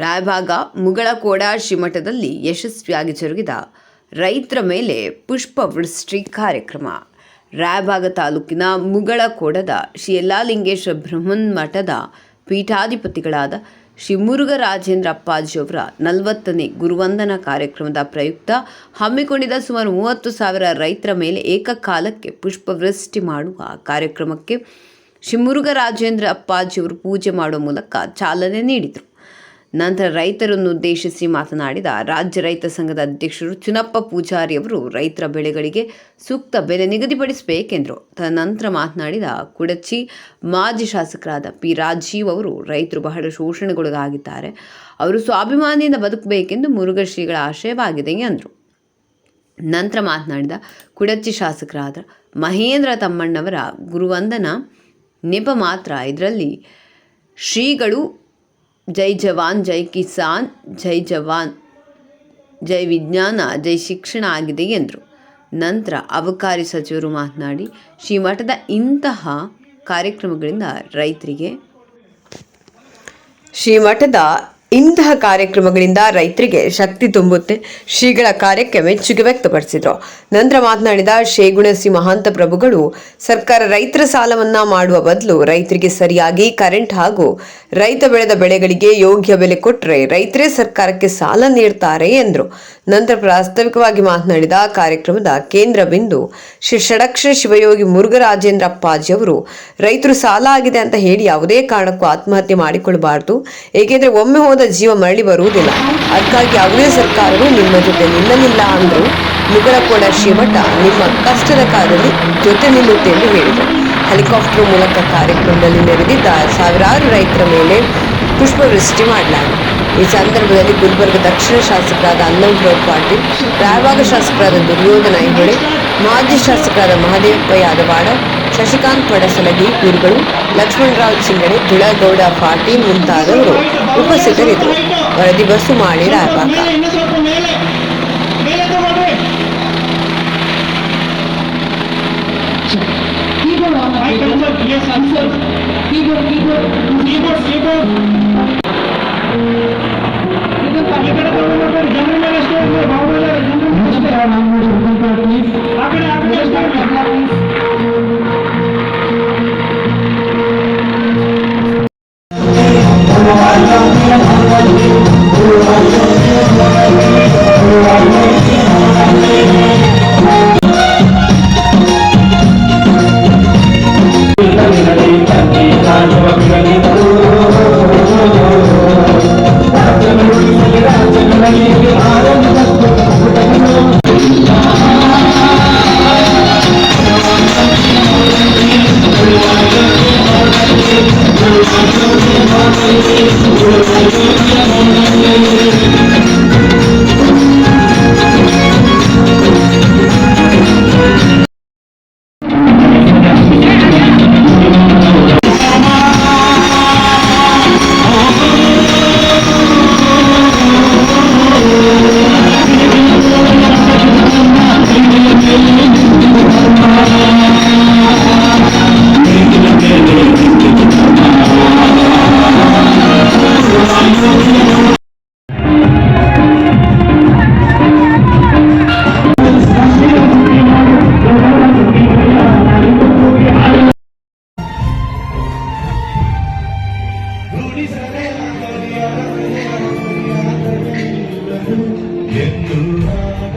ರಾಯಭಾಗ ಮುಗಳಕೋಡ ಶ್ರೀಮಠದಲ್ಲಿ ಯಶಸ್ವಿಯಾಗಿ ಜರುಗಿದ ರೈತರ ಮೇಲೆ ಪುಷ್ಪವೃಷ್ಟಿ ಕಾರ್ಯಕ್ರಮ. ರಾಯಭಾಗ ತಾಲೂಕಿನ ಮುಗಳಕೋಡದ ಶ್ರೀ ಯಲ್ಲಾಲಿಂಗೇಶ್ವರ ಬ್ರಹ್ಮನ್ ಮಠದ ಪೀಠಾಧಿಪತಿಗಳಾದ ಶ್ರೀ ಮುರುಘರಾಜೇಂದ್ರ ಅಪ್ಪಾಜಿಯವರ ನಲವತ್ತನೇ ಗುರುವಂದನ ಕಾರ್ಯಕ್ರಮದ ಪ್ರಯುಕ್ತ ಹಮ್ಮಿಕೊಂಡಿದ್ದ ಸುಮಾರು ಮೂವತ್ತು ಸಾವಿರ ರೈತರ ಮೇಲೆ ಏಕಕಾಲಕ್ಕೆ ಪುಷ್ಪವೃಷ್ಟಿ ಮಾಡುವ ಕಾರ್ಯಕ್ರಮಕ್ಕೆ ಶ್ರೀ ಮುರುಘರಾಜೇಂದ್ರ ಅಪ್ಪಾಜಿಯವರು ಪೂಜೆ ಮಾಡುವ ಮೂಲಕ ಚಾಲನೆ ನೀಡಿದರು. ನಂತರ ರೈತರನ್ನು ಉದ್ದೇಶಿಸಿ ಮಾತನಾಡಿದ ರಾಜ್ಯ ರೈತ ಸಂಘದ ಅಧ್ಯಕ್ಷರು ಚುನಪ್ಪ ಪೂಜಾರಿ ಅವರು ರೈತರ ಬೆಳೆಗಳಿಗೆ ಸೂಕ್ತ ಬೆಲೆ ನಿಗದಿಪಡಿಸಬೇಕೆಂದರು. ತದನಂತರ ಮಾತನಾಡಿದ ಕುಡಚಿ ಮಾಜಿ ಶಾಸಕರಾದ ಪಿ ರಾಜೀವ್ ಅವರು ರೈತರು ಬಹಳ ಶೋಷಣೆಗೊಳಗಾಗಿದ್ದಾರೆ. ಅವರು ಸ್ವಾಭಿಮಾನಿಯಿಂದ ಬದುಕಬೇಕೆಂದು ಮುರುಘಶ್ರೀಗಳ ಆಶಯವಾಗಿದೆ ಎಂದರು. ನಂತರ ಮಾತನಾಡಿದ ಕುಡಚಿ ಶಾಸಕರಾದ ಮಹೇಂದ್ರ ತಮ್ಮಣ್ಣವರ ಗುರುವಂದನ ನೆಪ ಮಾತ್ರ ಇದರಲ್ಲಿ ಶ್ರೀಗಳು ಜೈ ಜವಾನ್, ಜೈ ಕಿಸಾನ್, ಜೈ ಜವಾನ್, ಜೈ ವಿಜ್ಞಾನ, ಜೈ ಶಿಕ್ಷಣ ಆಗಿದೆ ಎಂದರು. ನಂತರ ಅಬಕಾರಿ ಸಚಿವರು ಮಾತನಾಡಿ, ಶ್ರೀಮಠದ ಇಂತಹ ಕಾರ್ಯಕ್ರಮಗಳಿಂದ ರೈತರಿಗೆ, ಶ್ರೀಮಠದ ಇಂತಹ ಕಾರ್ಯಕ್ರಮಗಳಿಂದ ರೈತರಿಗೆ ಶಕ್ತಿ ತುಂಬುತ್ತೆ. ಶ್ರೀಗಳ ಕಾರ್ಯಕ್ಕೆ ಮೆಚ್ಚುಗೆ ವ್ಯಕ್ತಪಡಿಸಿದರು. ನಂತರ ಮಾತನಾಡಿದ ಶೇಗುಣಸಿ ಮಹಾಂತ ಪ್ರಭುಗಳು, ಸರ್ಕಾರ ರೈತರ ಸಾಲವನ್ನ ಮಾಡುವ ಬದಲು ರೈತರಿಗೆ ಸರಿಯಾಗಿ ಕರೆಂಟ್ ಹಾಗೂ ರೈತ ಬೆಳೆದ ಬೆಳೆಗಳಿಗೆ ಯೋಗ್ಯ ಬೆಲೆ ಕೊಟ್ಟರೆ ರೈತರೇ ಸರ್ಕಾರಕ್ಕೆ ಸಾಲ ನೀಡ್ತಾರೆ ಎಂದರು. ನಂತರ ಪ್ರಾಸ್ತಾವಿಕವಾಗಿ ಮಾತನಾಡಿದ ಕಾರ್ಯಕ್ರಮದ ಕೇಂದ್ರ ಬಿಂದು ಶ್ರೀ ಷಡಕ್ಷರ ಶಿವಯೋಗಿ ಮುರುಘರಾಜೇಂದ್ರ ಅಪ್ಪಾಜಿ ಅವರು, ರೈತರು ಸಾಲ ಆಗಿದೆ ಅಂತ ಹೇಳಿ ಯಾವುದೇ ಕಾರಣಕ್ಕೂ ಆತ್ಮಹತ್ಯೆ ಮಾಡಿಕೊಳ್ಳಬಾರದು ಏಕೆಂದರೆ ಒಮ್ಮೆ ಹೋದ ಜೀವ ಮರಳಿ ಬರುವುದಿಲ್ಲ. ಅದಕ್ಕಾಗಿ ಯಾವುದೇ ಸರ್ಕಾರವೂ ನಿಮ್ಮ ಜೊತೆ ನಿಲ್ಲಲಿಲ್ಲ ಅಂದರು ಮುಗರಕೋಡ ಶ್ರೀಮಠ ನಿಮ್ಮ ಕಷ್ಟದ ಕಾಲದಲ್ಲಿ ಜೊತೆ ನಿಲ್ಲುತ್ತೆ ಎಂದು ಹೇಳಿದರು. ಹೆಲಿಕಾಪ್ಟರ್ ಮೂಲಕ ಕಾರ್ಯಕ್ರಮದಲ್ಲಿ ನೆರೆದಿದ್ದ ಸಾವಿರಾರು ರೈತರ ಮೇಲೆ ಪುಷ್ಪವೃಷ್ಟಿ ಮಾಡಲಾಗಿದೆ. ಈ ಸಂದರ್ಭದಲ್ಲಿ ಗುಲ್ಬರ್ಗ ದಕ್ಷಿಣ ಶಾಸಕರಾದ ಅನ್ನಂಪ್ರಭು ಪಾಟೀಲ್ ರಾಯಭಾಗ ಶಾಸಕರಾದ ದುರ್ಯೋಧನ ಐಹೊಳೆ, ಮಾಜಿ ಶಾಸಕರಾದ ಮಹದೇವಪ್ಪ ಯಾದವಾಡ ಶಶಿಕಾಂತ್ ಪಡಸಲಗಿ ಗುರುಗಳು ಲಕ್ಷ್ಮಣರಾವ್ ಚಿಂಗಡೆ ದುಳಗೌಡ ಪಾಟೀಲ್ ಮುಂತಾದವರು ಉಪಸ್ಥಿತರಿದ್ದರು ವರದಿ ಬಸ್ಸು ಮಾಡಿ ರಾಯಭಾಗ ಇನ್ನು ಸ್ವಲ್ಪ ಮೇಲೆ ಮೇಲೆ ತಗೊಳ್ರಿ keyboard yes answer keyboard keyboard keyboard keyboard రాజు రాజు என்னுள்